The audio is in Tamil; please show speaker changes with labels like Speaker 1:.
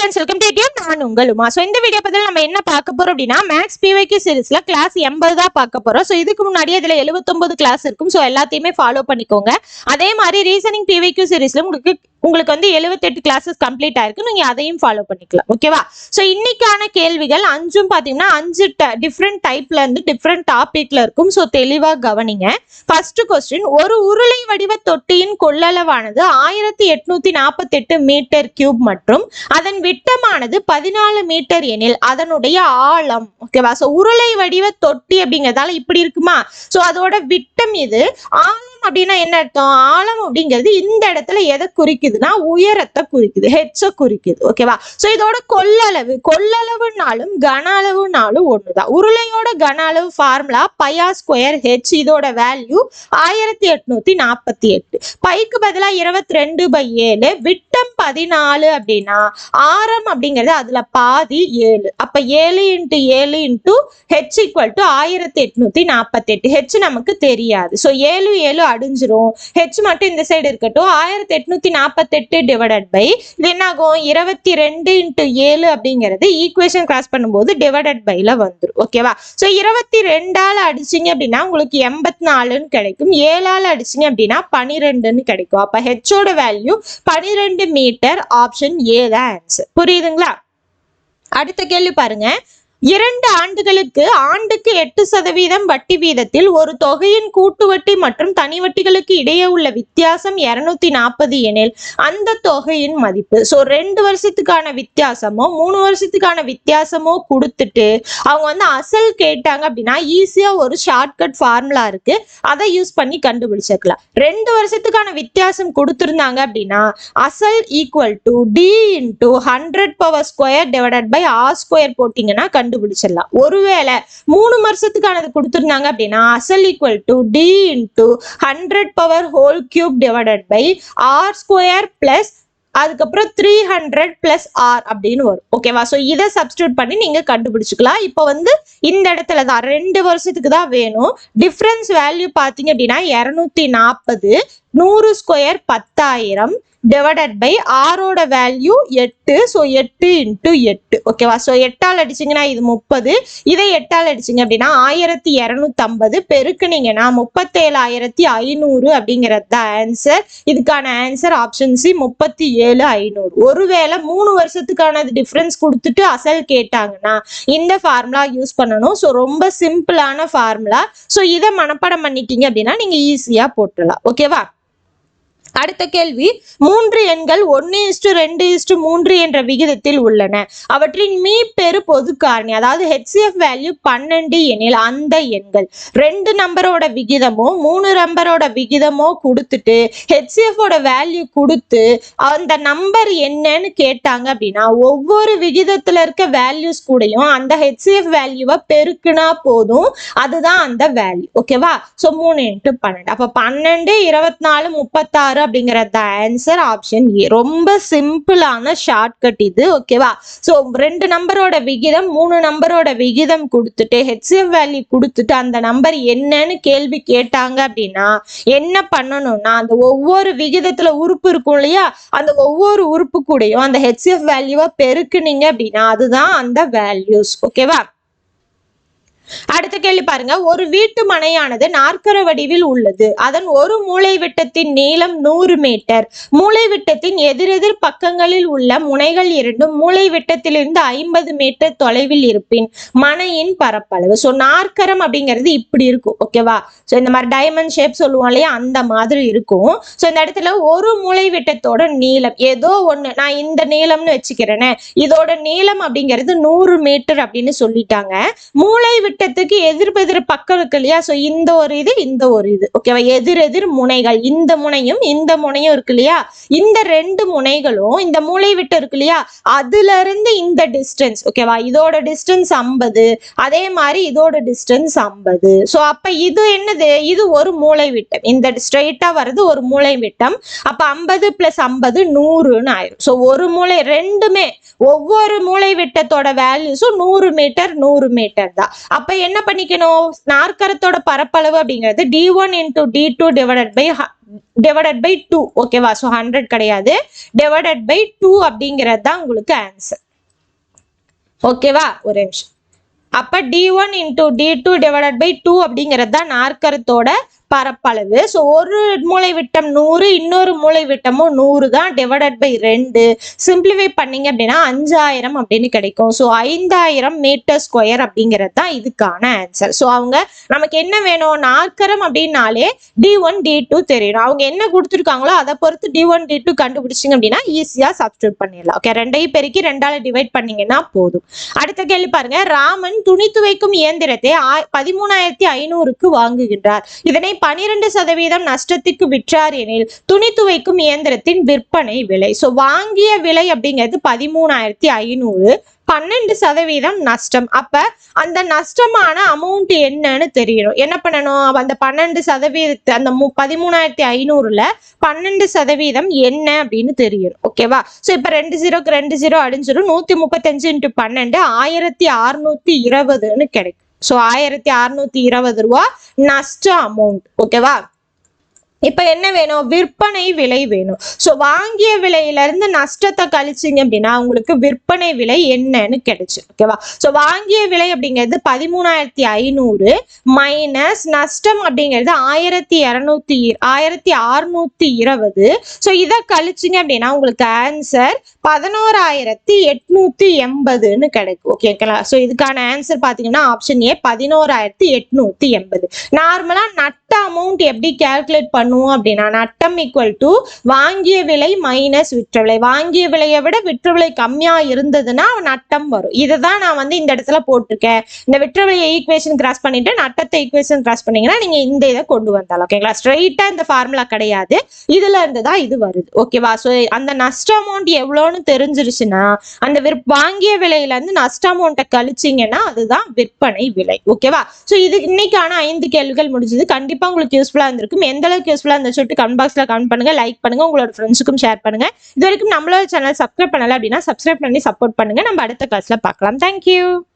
Speaker 1: ஃப்ரெண்ட்ஸ் வெல்கம் டு டியூப் நான் உங்களுமா? ஸோ இந்த வீடியோ பதில் நம்ம என்ன பார்க்க போறோம் அப்படின்னா மேக்ஸ் பிவைக்கு சீரிஸ்ல கிளாஸ் எண்பது தான் பார்க்க போறோம். ஸோ இதுக்கு முன்னாடி இதுல 79 கிளாஸ் இருக்கும். ஸோ எல்லாத்தையுமே ஃபாலோ பண்ணிக்கோங்க. அதே மாதிரி ரீசனிங் பிவைக்கு சீரிஸ்ல உங்களுக்கு உங்களுக்கு வந்து 78 கிளாஸஸ் கம்ப்ளீட் ஆயிருக்கு. நீங்க அதையும் ஃபாலோ பண்ணிக்கலாம். ஓகேவா ஸோ இன்னைக்கான கேள்விகள் அஞ்சும் பாத்தீங்கன்னா அஞ்சு டிஃப்ரெண்ட் டைப்ல இருந்து டிஃப்ரெண்ட் டாபிக்ல இருக்கும். ஸோ தெளிவா கவனிங்க. ஃபர்ஸ்ட் கொஸ்டின் ஒரு உருளை வடிவ தொட்டியின் கொள்ளளவானது ஆயிரத்தி எட்நூத்தி நாற்பத்தி எட்டு மீட்டர் கியூப் மற்றும் அதன் விட்டமானது பதினாலு மீட்டர் எனில் அதனுடைய ஆழம். ஓகேவா ஸோ உருளை வடிவ தொட்டி அப்படிங்கிறதால இப்படி இருக்குமா? ஸோ அதோட விட்டம் இது ஆழம் அப்படின்னா என்ன அர்த்தம்? ஆழம் அப்படிங்கிறது இந்த இடத்துல எதை குறிக்குதுன்னா உயரத்தை குறிக்குது ஹெச்ச குறிக்குது ஓகேவா ஸோ இதோட கொள்ளளவு கொள்ளளவுனாலும் கன அளவுனாலும் ஒண்ணுதான். உருளையோட கன அளவு formula pi r square h இதோட வேல்யூ ஆயிரத்தி எட்நூத்தி நாற்பத்தி எட்டு. பைக்கு பதிலா இருபத்தி ரெண்டு பை ஏழு விட்டம் பதினாலு அப்படின்னா ஆரம் அப்படிங்கிறது அதுல பாதி ஏழு. அப்ப ஏழு இன்ட்டு ஏழு இன்ட்டு ஹெச் ஈக்குவல் டு ஆயிரத்தி எட்நூத்தி நாற்பத்தி எட்டு. ஹெச் நமக்கு தெரியாது. ஸோ ஏழு ஏழு அடிஞ்சிரும். ஹெச் மட்டும் இந்த சைடு இருக்கட்டும். ஆயிரத்தி எட்நூத்தி நாற்பத்தெட்டு டிவைடட் பை இது என்ன ஆகும் இருபத்தி ரெண்டு இன்ட்டு ஏழு அப்படிங்கிறது ஈக்குவேஷன் கிராஸ் பண்ணும்போது டிவைடட் பைல வந்துடும் ஓகேவா ஸோ இருபத்தி ரெண்டால் அடிச்சிங்க அப்படின்னா உங்களுக்கு எண்பத்தி நாலுன்னு கிடைக்கும். ஏழால் அடிச்சிங்க அப்படின்னா பனிரெண்டுன்னு கிடைக்கும். அப்போ ஹெச்சோட வேல்யூ பனிரெண்டு மீட்டர் ஆப்ஷன் ஏ தான் ஆன்சர் புரியுதுங்களா? அடுத்த கேள்வி பாருங்க. இரண்டு ஆண்டுகளுக்கு ஆண்டுக்கு எட்டு சதவீதம் வட்டி வீதத்தில் ஒரு தொகையின் கூட்டு வட்டி மற்றும் தனி வட்டிகளுக்கு இடையே உள்ள வித்தியாசம் இருநூத்தி நாற்பது எனில் அந்த தொகையின் மதிப்பு. ஸோ ரெண்டு வருஷத்துக்கான வித்தியாசமோ மூணு வருஷத்துக்கான வித்தியாசமோ கொடுத்துட்டு அவங்க வந்து அசல் கேட்டாங்க அப்படின்னா ஈஸியா ஒரு ஷார்ட்கட் ஃபார்முலா இருக்கு. அதை யூஸ் பண்ணி கண்டுபிடிச்சிருக்கலாம். ரெண்டு வருஷத்துக்கான வித்தியாசம் கொடுத்துருந்தாங்க அப்படின்னா அசல் equal to T into hundred power square divided by R square போட்டிங்கன்னா கண்டுபிடிச்சிடலாம். ஒருவேளை மூணு வருஷத்துக்கானது கொடுத்துருந்தாங்க அப்படின்னா அசல் equal to T into hundred power whole cube divided by R square plus அதுக்கப்புறம் த்ரீ ஹண்ட்ரட் பிளஸ் ஆர் அப்படின்னு வரும். ஓகேவா ஸோ இதை சப்ஸ்டியூட் பண்ணி நீங்கள் கண்டுபிடிச்சிக்கலாம். இப்போ வந்து இந்த இடத்துல தான் ரெண்டு வருஷத்துக்கு தான் வேணும். டிஃப்ரென்ஸ் வேல்யூ பார்த்தீங்க அப்படின்னா இரநூத்தி நாற்பது நூறு ஸ்கொயர் பத்தாயிரம் டிவைடட் பை ஆரோட வேல்யூ எட்டு. ஸோ எட்டு இன்ட்டு எட்டு. ஓகேவா ஸோ எட்டால் அடிச்சிங்கன்னா இது முப்பது. இதை எட்டால் அடிச்சிங்க அப்படின்னா ஆயிரத்தி இரநூத்தம்பது. பெருக்குனீங்கன்னா முப்பத்தேழாயிரத்தி ஐநூறு அப்படிங்கிறது தான் ஆன்சர் இதுக்கான ஆன்சர் ஆப்ஷன் சி முப்பத்தி ஏழு ஐநூறு. ஒருவேளை மூணு வருஷத்துக்கான டிஃப்ரென்ஸ் கொடுத்துட்டு அசல் கேட்டாங்கன்னா இந்த ஃபார்முலா யூஸ் பண்ணணும். ஸோ ரொம்ப சிம்பிளான ஃபார்முலா ஸோ இதை மனப்பாடம் பண்ணிட்டீங்க அப்படின்னா நீங்கள் ஈஸியாக போட்டுடலாம். ஓகேவா அடுத்த கேள்வி மூன்று எண்கள் ஒன்னு இஸ்டு ரெண்டு இஸ்டு மூன்று என்ற விகிதத்தில் உள்ளன. அவற்றின் மீ பெரு பொது காரணி அதாவது ஹெச்சிஎஃப் வேல்யூ பன்னெண்டு எனில் அந்த எண்கள். ரெண்டு நம்பரோட விகிதமோ மூணு நம்பரோட விகிதமோ கொடுத்துட்டு ஹெச்சிஎஃபோட வேல்யூ கொடுத்து அந்த நம்பர் என்னன்னு கேட்டாங்க அப்படின்னா ஒவ்வொரு விகிதத்துல இருக்க வேல்யூஸ் கூடயும் அந்த ஹெச்சிஎஃப் வேல்யூவை பெருக்குனா போதும். அதுதான் அந்த வேல்யூ ஓகேவா ஸோ மூணு இன்ட்டு பன்னெண்டு. அப்போ பன்னெண்டு இருபத்தி நாலு முப்பத்தாறு அப்படிங்கிறது ஆன்சர் ஆப்ஷன் ஏ e. ரொம்ப சிம்பிளான ஷார்ட்கட் இது ஓகேவா ஸோ ரெண்டு நம்பரோட விகிதம் மூணு நம்பரோட விகிதம் கொடுத்துட்டு ஹெச்எம் வேல்யூ கொடுத்துட்டு அந்த நம்பர் என்னன்னு கேள்வி கேட்டாங்க அப்படின்னா என்ன பண்ணணும்னா அந்த ஒவ்வொரு விகிதத்துல உறுப்பு இருக்கும் இல்லையா? அந்த ஒவ்வொரு உறுப்பு கூடயும் அந்த ஹெச்எஃப் வேல்யூவை பெருக்குனீங்க அப்படின்னா அதுதான் அந்த வேல்யூஸ் ஓகேவா அடுத்த கேள்வி பாருங்க. ஒரு வீட்டு மனையானது நாற்கர வடிவில் உள்ளது. அதன் ஒரு மூளை விட்டத்தின் நீளம் நூறு மீட்டர். மூளை விட்டத்தின் எதிரெதிர் பக்கங்களில் உள்ள முனைகள் இரண்டும் மூளை விட்டத்திலிருந்து ஐம்பது மீட்டர் தொலைவில் இருப்பின் மனையின் பரப்பளவு. ஸோ நாற்கரம் அப்படிங்கிறது இப்படி இருக்கும். ஓகேவா ஸோ இந்த மாதிரி டைமண்ட் ஷேப் சொல்லுவோம் இல்லையா? அந்த மாதிரி இருக்கும். ஸோ இந்த இடத்துல ஒரு மூளை விட்டத்தோட நீளம். ஏதோ ஒன்று நான் இந்த நீளம்னு வச்சுக்கிறேனே. இதோட நீளம் அப்படிங்கிறது நூறு மீட்டர் அப்படின்னு சொல்லிட்டாங்க. மூளை விட்டத்துக்கு எதிர்பெதிர் பக்கம் இருக்கு இல்லையா? ஸோ இந்த ஒரு இது இந்த ஒரு இது. ஓகேவா எதிர் எதிர் முனைகள். இந்த முனையும் இந்த முனையும் இருக்கு இல்லையா? இந்த ரெண்டு முனைகளும் இந்த மூளை விட்டு இருக்கு இல்லையா? அதுல இருந்து இந்த டிஸ்டன்ஸ் ஓகேவா இதோட டிஸ்டன்ஸ் ஐம்பது. அதே மாதிரி இதோட டிஸ்டன்ஸ் ஐம்பது. ஸோ அப்ப இது என்னது? இது ஒரு மூளை விட்டம். இந்த ஸ்ட்ரெயிட்டா வர்றது ஒரு மூளை விட்டம். அப்ப ஐம்பது பிளஸ் ஐம்பது நூறுன்னு ஆயிரும். ஸோ ஒரு மூளை ரெண்டுமே ஒவ்வொரு மூளை விட்டத்தோட வேல்யூஸும் நூறு மீட்டர் நூறு மீட்டர் தான். அப்ப என்ன பண்ணிக்கணும்? நாற்கரத்தோட பரப்பளவு அப்படிங்கிறது T one into T two divided by divided by two ஓகேவா ஸோ ஹண்ட்ரட் கிடையாது. டிவைடட் பை டூ அப்படிங்கிறது தான் உங்களுக்கு ஆன்சர் ஓகேவா ஒரு நிமிஷம். அப்ப T one into T two divided by two அப்படிங்கிறது தான் நாற்கரத்தோட பரப்பளவு. ஸோ ஒரு மூளை விட்டம் நூறு இன்னொரு மூளை விட்டமும் நூறு தான் டிவைடட் பை ரெண்டு. சிம்பிளிஃபை பண்ணீங்க அப்படின்னா அஞ்சாயிரம் அப்படின்னு கிடைக்கும். ஸோ ஐந்தாயிரம் மீட்டர் ஸ்கொயர் அப்படிங்கிறது தான் இதுக்கான ஆன்சர் ஸோ அவங்க நமக்கு என்ன வேணும்? நாற்கரம் அப்படின்னாலே டி ஒன் டி டூ தெரியணும் அவங்க என்ன கொடுத்துருக்காங்களோ அதை பொறுத்து டி ஒன் டி டூ கண்டுபிடிச்சிங்க அப்படின்னா ஈஸியாக சப்ஸ்டியூட் பண்ணிடலாம். ஓகே ரெண்டையும் பெருக்கி ரெண்டால டிவைட் பண்ணீங்கன்னா போதும். அடுத்த கேள்வி பாருங்க. ராமன் துணி துவைக்கும் இயந்திரத்தை ஆ- பதிமூணாயிரத்தி ஐநூறுக்கு வாங்குகின்றார். இதனை பனிரெண்டு சதவீதம் நஷ்டத்திற்கு விற்றார் எனில் துணி துவைக்கும் இயந்திரத்தின் விற்பனை விலை. ஸோ வாங்கிய விலை அப்படிங்கிறது பதிமூணாயிரத்தி ஐநூறு. பன்னெண்டு சதவீதம் நஷ்டம். அப்ப அந்த நஷ்டமான அமௌண்ட் என்னன்னு தெரியணும். என்ன பண்ணணும்? அந்த பன்னெண்டு சதவீதத்தை அந்த மு பதிமூணாயிரத்தி ஐநூறுல பன்னெண்டு சதவீதம் என்ன அப்படின்னு தெரியணும். ஓகேவா ஸோ இப்போ ரெண்டு ஜீரோக்கு ரெண்டு ஜீரோ அடிஞ்சிடும் நூத்தி முப்பத்தஞ்சு இன்ட்டு பன்னெண்டு ஆயிரத்தி அறுநூத்தி இருபதுன்னு கிடைக்கும். ஸோ ஆயிரத்தி அறுநூத்தி இருபது ரூபா நஷ்ட அமௌண்ட் ஓகேவா இப்போ என்ன வேணும்? விற்பனை விலை வேணும். ஸோ வாங்கிய விலையில இருந்து நஷ்டத்தை கழிச்சிங்க அப்படின்னா உங்களுக்கு விற்பனை விலை என்னன்னு கிடைச்சு. ஓகேவா ஸோ வாங்கிய விலை அப்படிங்கிறது பதிமூணாயிரத்தி ஐநூறு மைனஸ் நஷ்டம் அப்படிங்கிறது ஆயிரத்தி இரநூத்தி ஆயிரத்தி அறுநூத்தி இருபது. ஸோ இதை கழிச்சிங்க அப்படின்னா உங்களுக்கு ஆன்சர் பதினோராயிரத்தி எட்நூத்தி எண்பதுன்னு கிடைக்கும். ஓகேங்களா ஸோ இதுக்கான ஆன்சர் பார்த்தீங்கன்னா ஆப்ஷன் ஏ பதினோராயிரத்தி எட்நூத்தி எண்பது. நார்மலா நட் அமௌண்ட் எப்படி கேல்குலேட் பண்ணுவோம் அப்படின்னா நட்டம் ஈக்குவல் டு வாங்கிய விலை மைனஸ் விற்ற விலை வாங்கிய விலையை விட விற்ற விலை கம்மியாக இருந்ததுன்னா நட்டம் வரும். இதை தான் நான் வந்து இந்த இடத்துல போட்டிருக்கேன். இந்த விற்ற விலையை ஈக்குவேஷன் கிராஸ் பண்ணிட்டு நட்டத்தை ஈக்குவேஷன் கிராஸ் பண்ணீங்கன்னா நீங்க இந்த இதை கொண்டு வந்தாலும் ஓகேங்களா ஸ்ட்ரெயிட்டா இந்த ஃபார்முலா கிடையாது. இதுல இருந்து தான் இது வருது ஓகேவா ஸோ அந்த நஷ்ட அமௌண்ட் எவ்வளோன்னு தெரிஞ்சிருச்சுன்னா அந்த விற் வாங்கிய விலையில இருந்து நஷ்ட அமௌண்ட்டை கழிச்சிங்கன்னா அதுதான் விற்பனை விலை ஓகேவா ஸோ இது இன்னைக்கான ஐந்து கேள்விகள் முடிஞ்சது. கண்டிப்பா உங்களுக்கு யூஸ்ஃபுல்லாக இருந்திருக்கும். எந்த அளவுக்கு யூஸ்ஃபுல்லா இருந்துச்சு சொல்லிட்டு கமெண்ட் பாக்ஸ்ல கமெண்ட் பண்ணுங்க லைக் பண்ணுங்க உங்களோட ஃப்ரெண்ட்ஸுக்கும் ஷேர் பண்ணுங்க. இது வரைக்கும் நம்மளோட சேனல் சப்ஸ்கிரைப் பண்ணல அப்படின்னா சப்ஸ்கிரைப் பண்ணி சப்போர்ட் பண்ணுங்க. நம்ம அடுத்த கிளாஸ்ல பார்க்கலாம். தேங்க்யூ